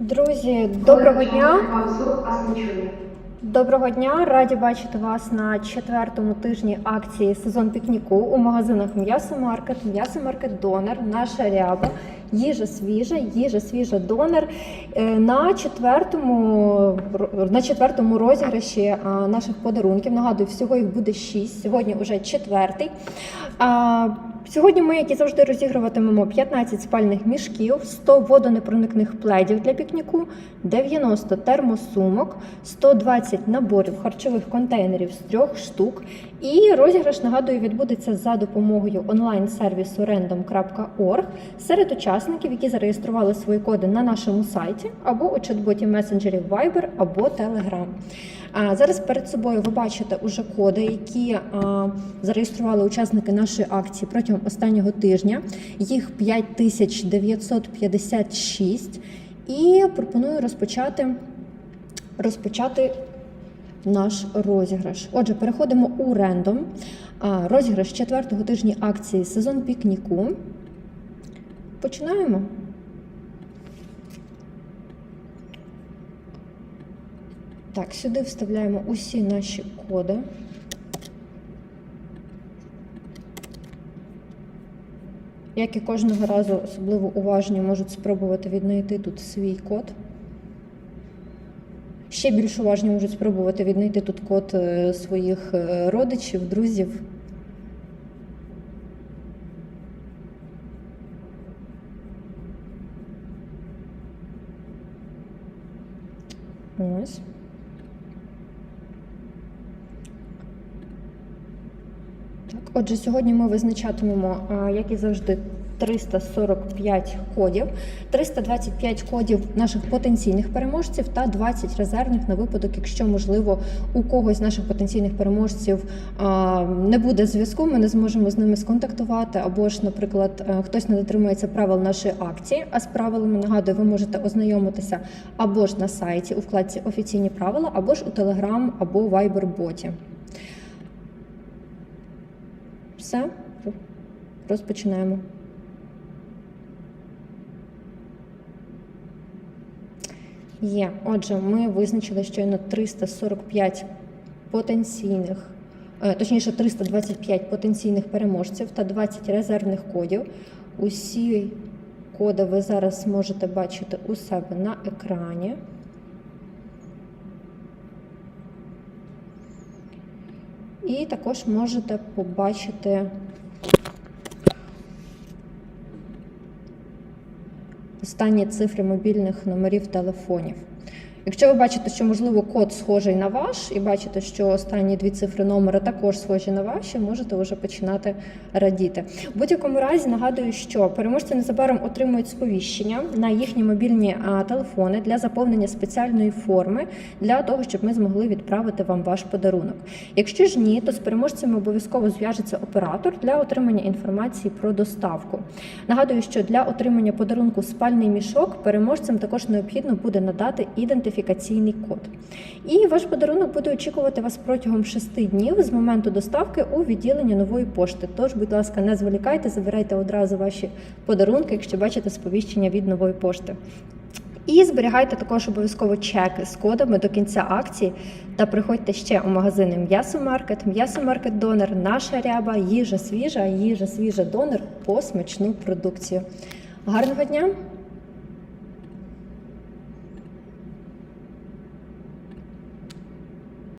Друзі, доброго дня! Доброго дня! Раді бачити вас на четвертому тижні акції сезон пікніку у магазинах М'ясомаркет, М'ясомаркет Донор, наша ряба, їжа свіжа, їжа свіжа донор. Е, На четвертому на четвертому розіграші наших подарунків. Нагадую, всього їх буде шість. Сьогодні вже четвертий. Сьогодні ми, як і завжди, розігруватимемо 15 спальних мішків, 100 водонепроникних пледів для пікніку, 90 термосумок, 120 наборів харчових контейнерів з трьох штук. І розіграш, нагадую, відбудеться за допомогою онлайн-сервісу random.org серед учасників, які зареєстрували свої коди на нашому сайті або у чат-боті месенджерів Viber або Telegram. Зараз перед собою ви бачите уже коди, які зареєстрували учасники нашої акції протягом останнього тижня. Їх 5956. І пропоную розпочати, розпочати наш розіграш. Отже, переходимо у рендом. Розіграш четвертого тижня акції сезон пікніку. Починаємо. Так, сюди вставляємо усі наші коди. Як і кожного разу, особливо уважні можуть спробувати віднайти тут свій код. Ще більш уважні можуть спробувати віднайти тут код е, своїх е, родичів, друзів. Ось. Отже, сьогодні ми визначатимемо, як і завжди, 345 кодів, 325 кодів наших потенційних переможців та 20 резервних на випадок, якщо можливо у когось з наших потенційних переможців не буде зв'язку, ми не зможемо з ними сконтактувати, або ж, наприклад, е, хтось не дотримується правил нашої акції. А з правилами нагадую, ви можете ознайомитися або ж на сайті у вкладці Офіційні правила, або ж у Telegram або Viber боті. Все, розпочинаємо. Є. Отже, ми визначили щойно 345 потенційних, е, точніше 325 потенційних переможців та 20 резервних кодів. Усі коди ви зараз можете бачити у себе на екрані. І також можете побачити останні цифри мобільних номерів телефонів. Якщо ви бачите, що можливо код схожий на ваш, і бачите, що останні дві цифри номера також схожі на ваші, можете вже починати радіти. В будь-якому разі нагадую, що переможці незабаром отримують сповіщення на їхні мобільні телефони для заповнення спеціальної форми для того, щоб ми змогли відправити вам ваш подарунок. Якщо ж ні, то з переможцями обов'язково зв'яжеться оператор для отримання інформації про доставку. Нагадую, що для отримання подарунку спальний мішок переможцям також необхідно буде надати ідентифікаційний код. І ваш подарунок буде очікувати вас протягом 6 днів з моменту доставки у відділення нової пошти. Тож, будь ласка, не зволікайте, забирайте одразу ваші подарунки, якщо бачите сповіщення від нової пошти. І зберігайте також обов'язково чеки з кодами до кінця акції та приходьте ще у магазини М'ясомаркет, М'ясомаркет Донор, наша ряба, їжа свіжа, їжа свіжа донор по смачну продукцію. Гарного дня!